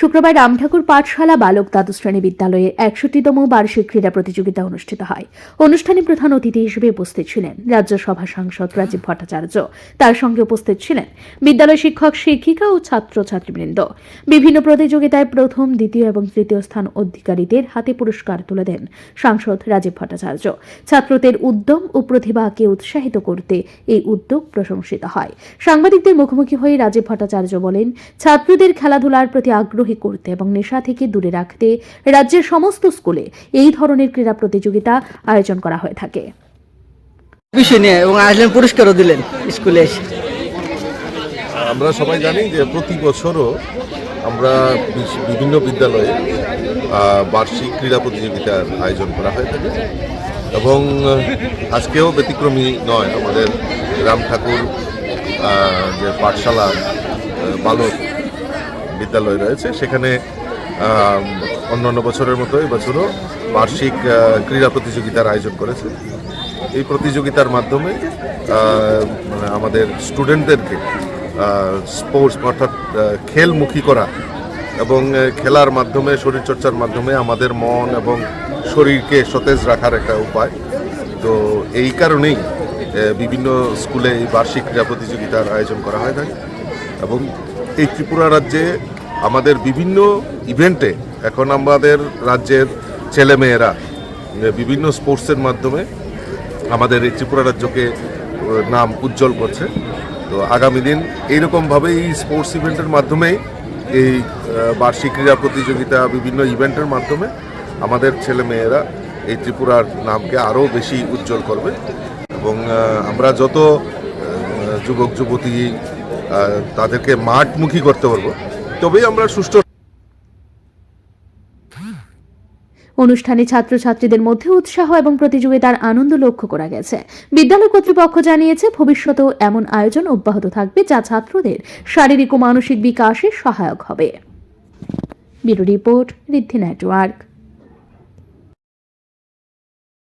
শুক্রবার রামঠাকুর পাঠশালা বালক দ্বাদশ শ্রেণি বিদ্যালয়ে একষট্টিতম বার্ষিক ক্রীড়া প্রতিযোগিতা অনুষ্ঠিত হয়। অনুষ্ঠানে প্রধান অতিথি হিসেবে উপস্থিত ছিলেন রাজ্যসভা সাংসদ রাজীব ভট্টাচার্য। তার সঙ্গে উপস্থিত ছিলেন বিদ্যালয় শিক্ষক, শিক্ষিকা ও ছাত্রছাত্রীবৃন্দ। বিভিন্ন প্রতিযোগিতায় প্রথম, দ্বিতীয় এবং তৃতীয় স্থান অধিকারীদের হাতে পুরস্কার তুলে দেন সাংসদ রাজীব ভট্টাচার্য। ছাত্রদের উদ্যম ও প্রতিভাকে উৎসাহিত করতে এই উদ্যোগ প্রশংসিত হয়। সাংবাদিকদের মুখোমুখি হয়ে রাজীব ভট্টাচার্য বলেন, ছাত্রদের খেলাধুলার প্রতি আগ্রহী করতে এবং নেশা থেকে দূরে রাখতে রাজ্যের সমস্ত স্কুলে এই ধরনের ক্রীড়া প্রতিযোগিতা আয়োজন করা হয়ে থাকে। বিষয় নিয়ে এবং আসলেন পুরস্কারও দিলেন স্কুলে এসে। আমরা সবাই জানি যে প্রতি বছরও আমরা বিভিন্ন বিদ্যালয়ে বার্ষিক ক্রীড়া প্রতিযোগিতার আয়োজন করা হয়ে থাকে এবং আজকেও ব্যতিক্রমী নয় আমাদের রাম ঠাকুর যে পাঠশালা বালক বিদ্যালয় রয়েছে। সেখানে অন্যান্য বছরের মতো এবছরও বার্ষিক ক্রীড়া প্রতিযোগিতার আয়োজন করেছে। এই প্রতিযোগিতার মাধ্যমে মানে আমাদের স্টুডেন্টদেরকে স্পোর্টস অর্থাৎ খেলমুখী করা এবং খেলার মাধ্যমে, শরীরচর্চার মাধ্যমে আমাদের মন এবং শরীরকে সতেজ রাখার একটা উপায়। তো এই কারণেই বিভিন্ন স্কুলে এই বার্ষিক ক্রীড়া প্রতিযোগিতার আয়োজন করা হয় থাকে। এবং এই ত্রিপুরা রাজ্যে আমাদের বিভিন্ন ইভেন্টে এখন আমাদের রাজ্যের ছেলেমেয়েরা বিভিন্ন স্পোর্টসের মাধ্যমে আমাদের এই ত্রিপুরা রাজ্যকে নাম উজ্জ্বল করছে। তো আগামী দিন এইরকমভাবে এই স্পোর্টস ইভেন্টের মাধ্যমেই এই বার্ষিক ক্রীড়া প্রতিযোগিতা, বিভিন্ন ইভেন্টের মাধ্যমে আমাদের ছেলেমেয়েরা এই ত্রিপুরার নামকে আরও বেশি উজ্জ্বল করবে। এবং আমরা যত যুবক, যুবতী তাদেরকে মাঠমুখী করতে পারব তবেই আমরা সুষ্ঠু অনুষ্ঠানে ছাত্রছাত্রীদের মধ্যে উৎসাহ এবং প্রতিযোগিতার আনন্দ লক্ষ্য করা গেছে। বিদ্যালয় কর্তৃপক্ষ জানিয়েছে, ভবিষ্যতেও এমন আয়োজন অব্যাহত থাকবে যা ছাত্রদের শারীরিক ও মানসিক বিকাশে সহায়ক হবে। Report Riddhi network.